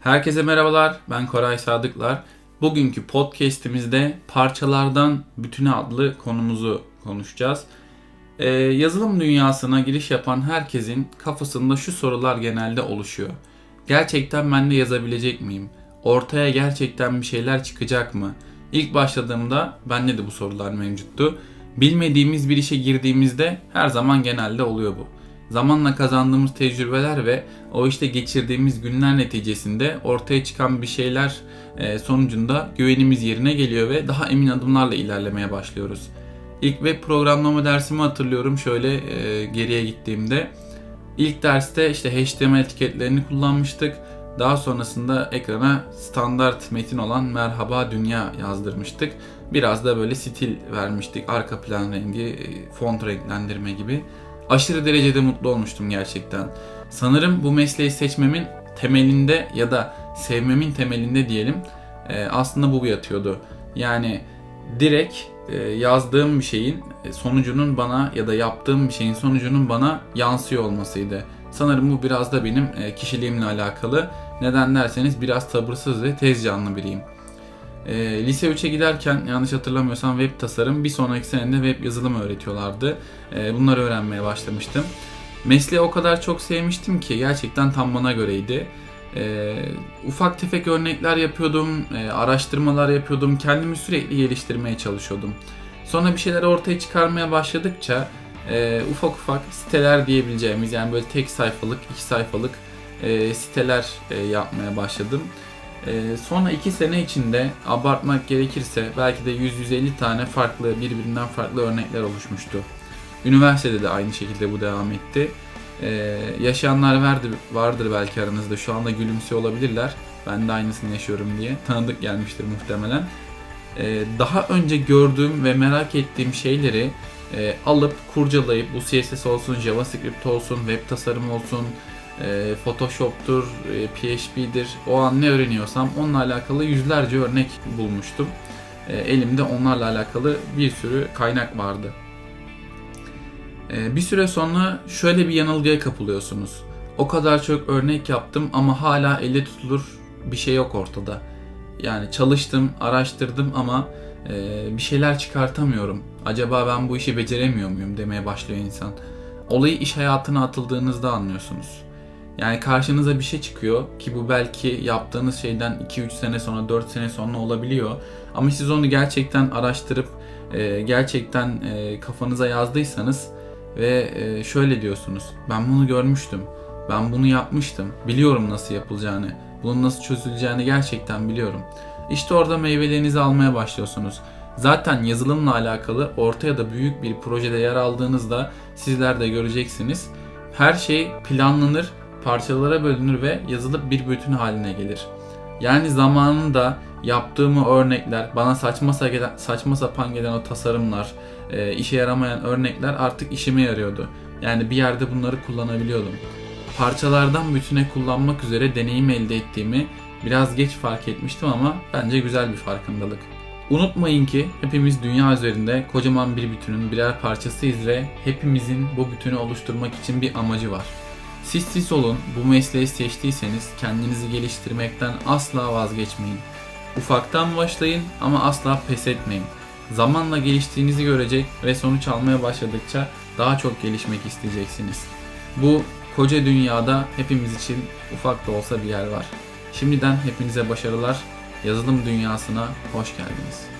Herkese merhabalar, ben Koray Sadıklar. Bugünkü podcast'imizde parçalardan bütüne adlı konumuzu konuşacağız. Ee, yazılım dünyasına giriş yapan herkesin kafasında şu sorular genelde oluşuyor. Gerçekten ben de yazabilecek miyim? Ortaya gerçekten bir şeyler çıkacak mı? İlk başladığımda bende de bu sorular mevcuttu. Bilmediğimiz bir işe girdiğimizde her zaman genelde oluyor bu. Zamanla kazandığımız tecrübeler ve o işte geçirdiğimiz günler neticesinde ortaya çıkan bir şeyler e, sonucunda güvenimiz yerine geliyor ve daha emin adımlarla ilerlemeye başlıyoruz. İlk web programlama dersimi hatırlıyorum şöyle e, geriye gittiğimde. İlk derste işte HTML etiketlerini kullanmıştık. Daha sonrasında ekrana standart metin olan Merhaba Dünya yazdırmıştık. Biraz da böyle stil vermiştik. Arka plan rengi, e, font renklendirme gibi. Aşırı derecede mutlu olmuştum gerçekten. Sanırım bu mesleği seçmemin temelinde ya da sevmemin temelinde diyelim e, aslında bu yatıyordu. Yani direkt e, yazdığım bir şeyin e, sonucunun bana ya da yaptığım bir şeyin sonucunun bana yansıyor olmasıydı. Sanırım bu biraz da benim kişiliğimle alakalı. Neden derseniz biraz sabırsız ve tez canlı biriyim. E, lise 3'e giderken yanlış hatırlamıyorsam web tasarım bir sonraki senede web yazılım öğretiyorlardı. E, bunları öğrenmeye başlamıştım. Mesleği o kadar çok sevmiştim ki gerçekten tam bana göreydi. E, ufak tefek örnekler yapıyordum, e, araştırmalar yapıyordum, kendimi sürekli geliştirmeye çalışıyordum. Sonra bir şeyler ortaya çıkarmaya başladıkça e, ufak ufak siteler diyebileceğimiz yani böyle tek sayfalık, iki sayfalık e, siteler e, yapmaya başladım. E, sonra iki sene içinde abartmak gerekirse belki de 100-150 tane farklı, birbirinden farklı örnekler oluşmuştu. Üniversitede de aynı şekilde bu devam etti. Ee, yaşayanlar vardır, vardır belki aranızda. Şu anda gülümsüyor olabilirler. Ben de aynısını yaşıyorum diye. Tanıdık gelmiştir muhtemelen. Ee, daha önce gördüğüm ve merak ettiğim şeyleri e, alıp kurcalayıp bu CSS olsun, JavaScript olsun, web tasarım olsun, e, Photoshop'tur, e, PHP'dir. O an ne öğreniyorsam onunla alakalı yüzlerce örnek bulmuştum. E, elimde onlarla alakalı bir sürü kaynak vardı. Ee, bir süre sonra şöyle bir yanılgıya kapılıyorsunuz. O kadar çok örnek yaptım ama hala elle tutulur bir şey yok ortada. Yani çalıştım, araştırdım ama e, bir şeyler çıkartamıyorum. Acaba ben bu işi beceremiyor muyum demeye başlıyor insan. Olayı iş hayatına atıldığınızda anlıyorsunuz. Yani karşınıza bir şey çıkıyor ki bu belki yaptığınız şeyden 2-3 sene sonra 4 sene sonra olabiliyor. Ama siz onu gerçekten araştırıp e, gerçekten e, kafanıza yazdıysanız ve e, şöyle diyorsunuz. Ben bunu görmüştüm. Ben bunu yapmıştım. Biliyorum nasıl yapılacağını. Bunun nasıl çözüleceğini gerçekten biliyorum. İşte orada meyvelerinizi almaya başlıyorsunuz. Zaten yazılımla alakalı orta ya da büyük bir projede yer aldığınızda sizler de göreceksiniz. Her şey planlanır, parçalara bölünür ve yazılıp bir bütün haline gelir. Yani zamanında yaptığım örnekler, bana saçma saçma sapan gelen o tasarımlar, e, işe yaramayan örnekler artık işime yarıyordu. Yani bir yerde bunları kullanabiliyordum. Parçalardan bütüne kullanmak üzere deneyim elde ettiğimi biraz geç fark etmiştim ama bence güzel bir farkındalık. Unutmayın ki hepimiz dünya üzerinde kocaman bir bütünün birer parçasıyız ve hepimizin bu bütünü oluşturmak için bir amacı var. Siz siz olun, bu mesleği seçtiyseniz kendinizi geliştirmekten asla vazgeçmeyin. Ufaktan başlayın ama asla pes etmeyin. Zamanla geliştiğinizi görecek ve sonuç almaya başladıkça daha çok gelişmek isteyeceksiniz. Bu koca dünyada hepimiz için ufak da olsa bir yer var. Şimdiden hepinize başarılar. Yazılım dünyasına hoş geldiniz.